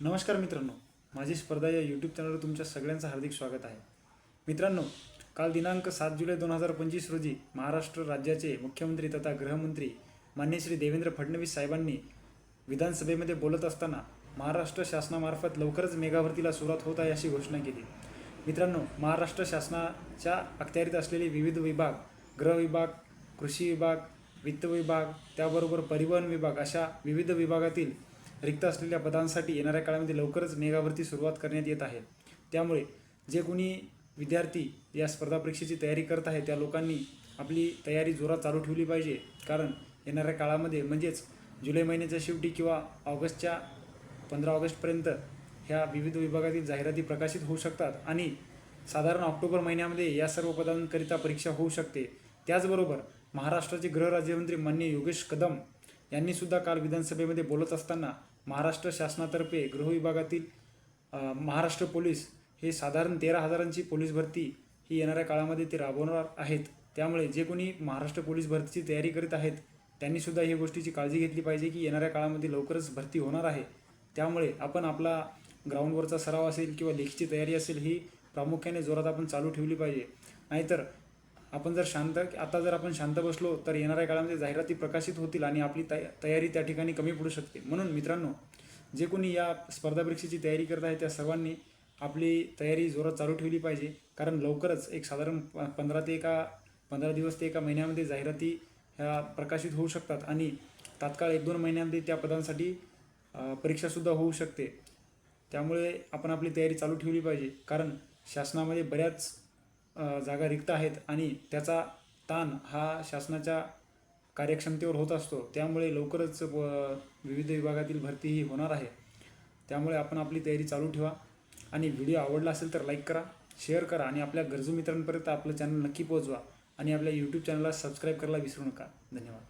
नमस्कार मित्रांनो माझी स्पर्धा या यूट्यूब चॅनलवर तुमच्या सगळ्यांचं हार्दिक स्वागत आहे. मित्रांनो काल दिनांक सात जुलै दोन हजार पंचवीस रोजी महाराष्ट्र राज्याचे मुख्यमंत्री तथा गृहमंत्री मान्य श्री देवेंद्र फडणवीस साहेबांनी विधानसभेमध्ये बोलत असताना महाराष्ट्र शासनामार्फत लवकरच मेगाभरतीला सुरुवात होत आहे अशी घोषणा केली. मित्रांनो महाराष्ट्र शासनाच्या अखत्यारीत असलेले विविध विभाग गृह विभाग कृषी विभाग वित्त विभाग त्याबरोबर परिवहन विभाग अशा विविध विभागातील रिक्त असलेल्या पदांसाठी येणाऱ्या काळामध्ये लवकरच मेगाभरती सुरुवात करण्यात येत आहे. त्यामुळे जे कोणी विद्यार्थी या स्पर्धा परीक्षेची तयारी करत आहे त्या लोकांनी आपली तयारी जोरात चालू ठेवली पाहिजे. कारण येणाऱ्या काळामध्ये म्हणजेच जुलै महिन्याच्या शेवटी किंवा ऑगस्टच्या पंधरा ऑगस्टपर्यंत ह्या विविध विभागातील जाहिराती प्रकाशित होऊ शकतात आणि साधारण ऑक्टोबर महिन्यामध्ये या सर्व पदांकरिता परीक्षा होऊ शकते. त्याचबरोबर महाराष्ट्राचे गृहराज्यमंत्री मान्य योगेश कदम यांनी सुद्धा काल विधानसभेमध्ये बोलत असताना महाराष्ट्र शासनातर्फे गृह विभागातील महाराष्ट्र पोलीस हे साधारण तेरा हजारांची पोलीस भरती ही येणाऱ्या काळामध्ये ते राबवणार आहेत. त्यामुळे जे कोणी महाराष्ट्र पोलीस भरतीची तयारी करीत आहेत त्यांनी सुद्धा ही गोष्टीची काळजी घेतली पाहिजे की येणाऱ्या काळामध्ये लवकरच भरती होणार आहे. त्यामुळे आपण आपला ग्राउंडवरचा सराव असेल किंवा लेखीची तयारी असेल ही प्रामुख्याने जोरात आपण चालू ठेवली पाहिजे. नाहीतर आपण जर शांत आता जर आपण शांत बसलो तर येणाऱ्या काळामध्ये जाहिराती प्रकाशित होतील आणि आपली तया तयारी त्या ठिकाणी कमी पडू शकते. म्हणून मित्रांनो जे कोणी या स्पर्धा परीक्षेची तयारी करत आहे त्या सर्वांनी आपली तयारी जोरात चालू ठेवली पाहिजे. कारण लवकरच एक साधारण प- पंधरा ते एका पंधरा दिवस ते एका महिन्यामध्ये जाहिराती ह्या प्रकाशित होऊ शकतात आणि तात्काळ एक दोन महिन्यामध्ये त्या पदांसाठी परीक्षासुद्धा होऊ शकते. त्यामुळे आपण आपली तयारी चालू ठेवली पाहिजे. कारण शासनामध्ये बऱ्याच जागा रिक्त आहेत आणि त्याचा ताण हा शासनाच्या कार्यक्षमतेवर होत असतो. त्यामुळे लवकरच विविध विभागातील भरती ही होणार आहे. त्यामुळे आपण आपली तयारी चालू ठेवा. आणि व्हिडिओ आवडला असेल तर लाईक करा शेअर करा आणि आपल्या गरजू मित्रांपर्यंत आपलं चॅनल नक्की पोहोचवा. आणि आपल्या यूट्यूब चॅनलला सबस्क्राईब करायला विसरू नका. धन्यवाद.